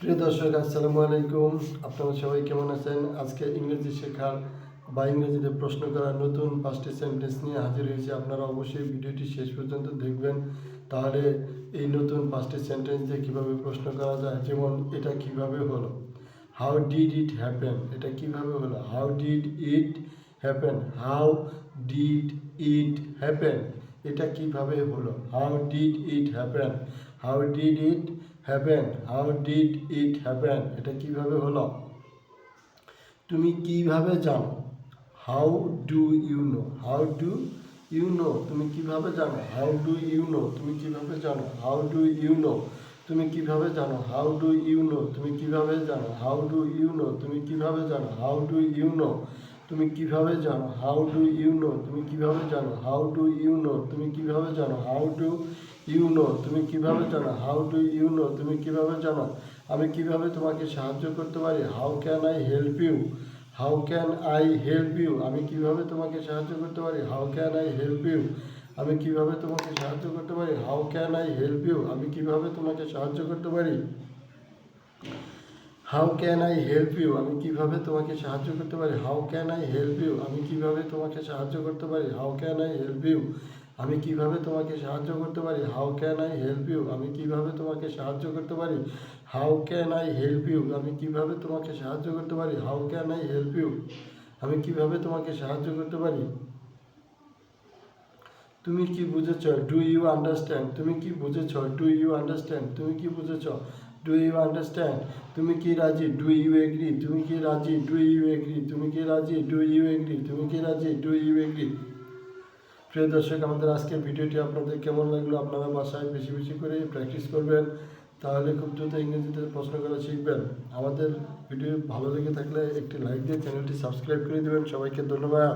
প্রিয় দর্শক, আসসালামু আলাইকুম। আপনারা সবাই কেমন আছেন? আজকে ইংরেজি শেখার বা ইংরেজিতে প্রশ্ন করার নতুন পাঁচটি সেন্টেন্স নিয়ে হাজির হয়েছি। আপনারা অবশ্যই ভিডিওটি শেষ পর্যন্ত দেখবেন। তাহলে এই নতুন পাঁচটি সেন্টেন্স দিয়ে কীভাবে প্রশ্ন করা যায়, যেমন এটা কীভাবে হলো? হাউ ডিড ইট হ্যাপেন এটা কীভাবে হলো? How did it happen how did it happen এটা কীভাবে হলো? How did it happen how did it happen how did it happen এটা কীভাবে হলো? তুমি কীভাবে জানো? How do you know how do you know তুমি কীভাবে জানো? হাউ ডু ইউ নো তুমি কীভাবে জানো? হাউ ডু ইউ নো তুমি কীভাবে জানো? হাউ ডু ইউ নো তুমি কীভাবে জানো? হাউ ডু ইউ নো তুমি কীভাবে জানো? হাউ ডু ইউ নো তুমি কীভাবে জানো? হাউ ডু ইউ নো তুমি কীভাবে জানো? হাউ ডু ইউ নো তুমি কীভাবে জানো? হাউ ডু ইউ নো তুমি কীভাবে জানো? হাউ ডু ইউ নো তুমি কীভাবে জানো? আমি কীভাবে তোমাকে সাহায্য করতে পারি? How can I help you how can I help you আমি কীভাবে তোমাকে সাহায্য করতে পারি? How can I help you আমি কীভাবে তোমাকে সাহায্য করতে পারি? How can I help you আমি কীভাবে তোমাকে সাহায্য করতে পারি? How can I help you আমি কীভাবে তোমাকে সাহায্য করতে পারি? How can I help you আমি কীভাবে তোমাকে সাহায্য করতে পারি? How can I help you আমি কীভাবে তোমাকে সাহায্য করতে পারি? How can I help you আমি কীভাবে তোমাকে সাহায্য করতে পারি? How can I help you আমি কীভাবে তোমাকে সাহায্য করতে পারি? How can I help you আমি কীভাবে তোমাকে সাহায্য করতে পারি? তুমি কি বুঝেছ? ডু ইউ আন্ডারস্ট্যান্ড তুমি কি বুঝেছ? ডু ইউ আন্ডারস্ট্যান্ড তুমি কি বুঝেছ? ডু ইউ আন্ডারস্ট্যান্ড তুমি কি রাজি? ডু ইউ এগ্রি তুমি কি রাজি? ডু ইউ এগ্রি তুমি কি রাজি? ডু ইউ এগ্রি তুমি কি রাজি? ডু ইউ এগ্রি প্রিয় দর্শক, আমাদের আজকের ভিডিওটি আপনাদের কেমন লাগল? আপনারা বাসায় বেশি বেশি করে প্র্যাকটিস করবেন। তাহলে খুব দ্রুত ইংরেজিতে প্রশ্ন করা শিখবেন। আমাদের ভিডিও ভালো লেগে থাকলে একটি লাইক দিয়ে চ্যানেলটি সাবস্ক্রাইব করে দেবেন। সবাইকে ধন্যবাদ।